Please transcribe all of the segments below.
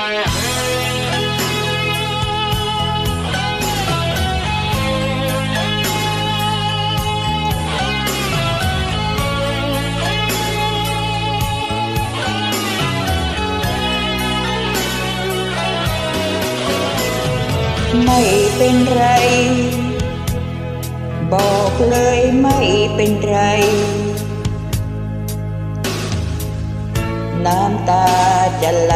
ไม่เป็นไร บอกเลยไม่เป็นไร น้ำตาจะไหล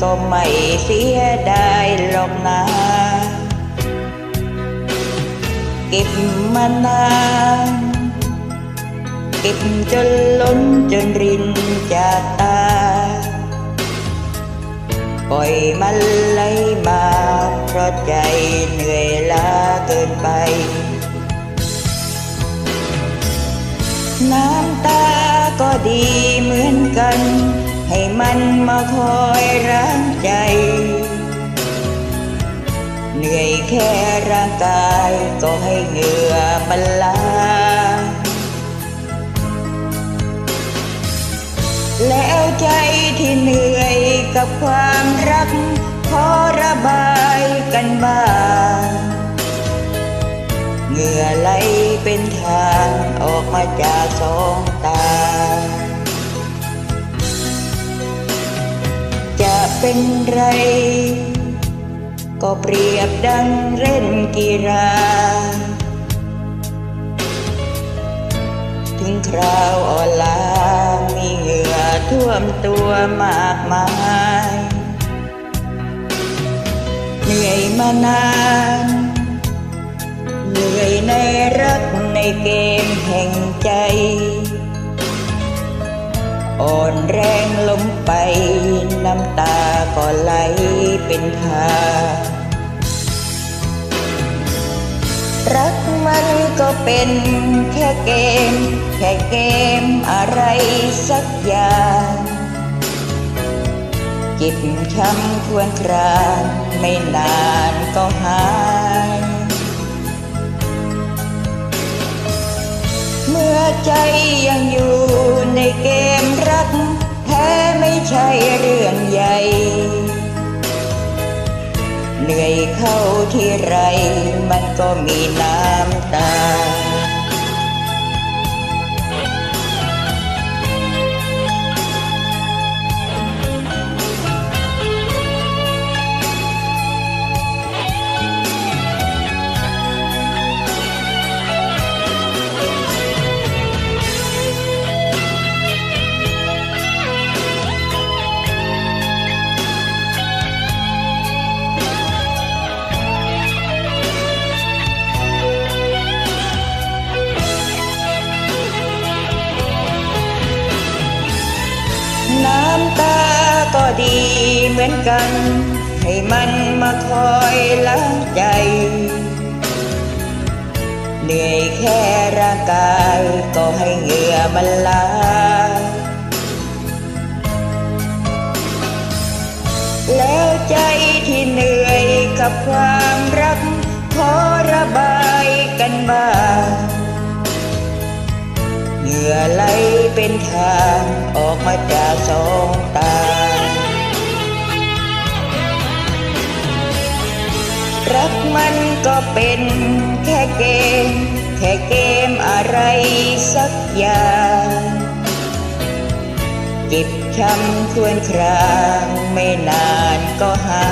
ก็ไม่เสียดายหรอกนะเก็บมานานเก็บจนล้นจนรินจากตา ปล่อยมันไหลมา เพราะใจเหนื่อยล้าเกินไป น้ำตา ดีเหมือนกัน ให้มันมาคอยร้างใจ เหนื่อยแค่ร่างกายก็ให้เหงื่อมันลาแล้วใจที่เหนื่อยกับความรัก ขอระบายกันบ้าง เหงื่อไหลเป็นทางออกมาจากสองตา จะเป็นไร ก็เปรียบดังเล่นกีฬา ถึงคราวอ่อนล้ามีเหงื่อท่วมตัวมากมาย เหนื่อยมานาน ในรักในเกมแห่งใจ อ่อนแรงล้มไปน้ำตาก็ไหลเป็นทารักมันก็เป็นแค่เกม แค่เกมอะไรสักอย่างจิตช้ำควรครางไม่นานก็หาย เมื่อใจยังอยู่ในเกมรัก แท้ไม่ใช่เรื่องใหญ่ เหนื่อยเข้าที่ไร มันก็มีน้ำตา ดีเหมือนกัน ให้มันมาคอยล้างใจ เหนื่อยแค่ร่างกายก็ให้เหงื่อมันล้างแล้วใจที่เหนื่อยกับความรักขอระบายกันบ้างเหงื่อไหลเป็นทางออกมาจากสองตา ก็เป็นแค่เกม แค่เกมอะไรสักอย่าง เก็บคำควรครางไม่นานก็หา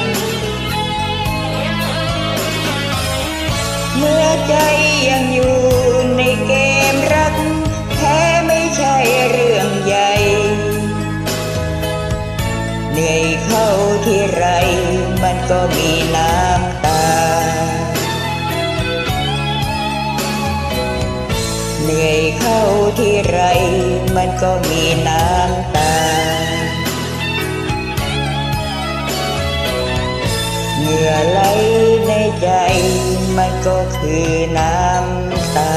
ยเมื่อใจยังอยู่ เหนื่อยเข้าที่ไร มันก็มีน้ำตา เหงื่อไหลในใจ มันก็คือน้ำตา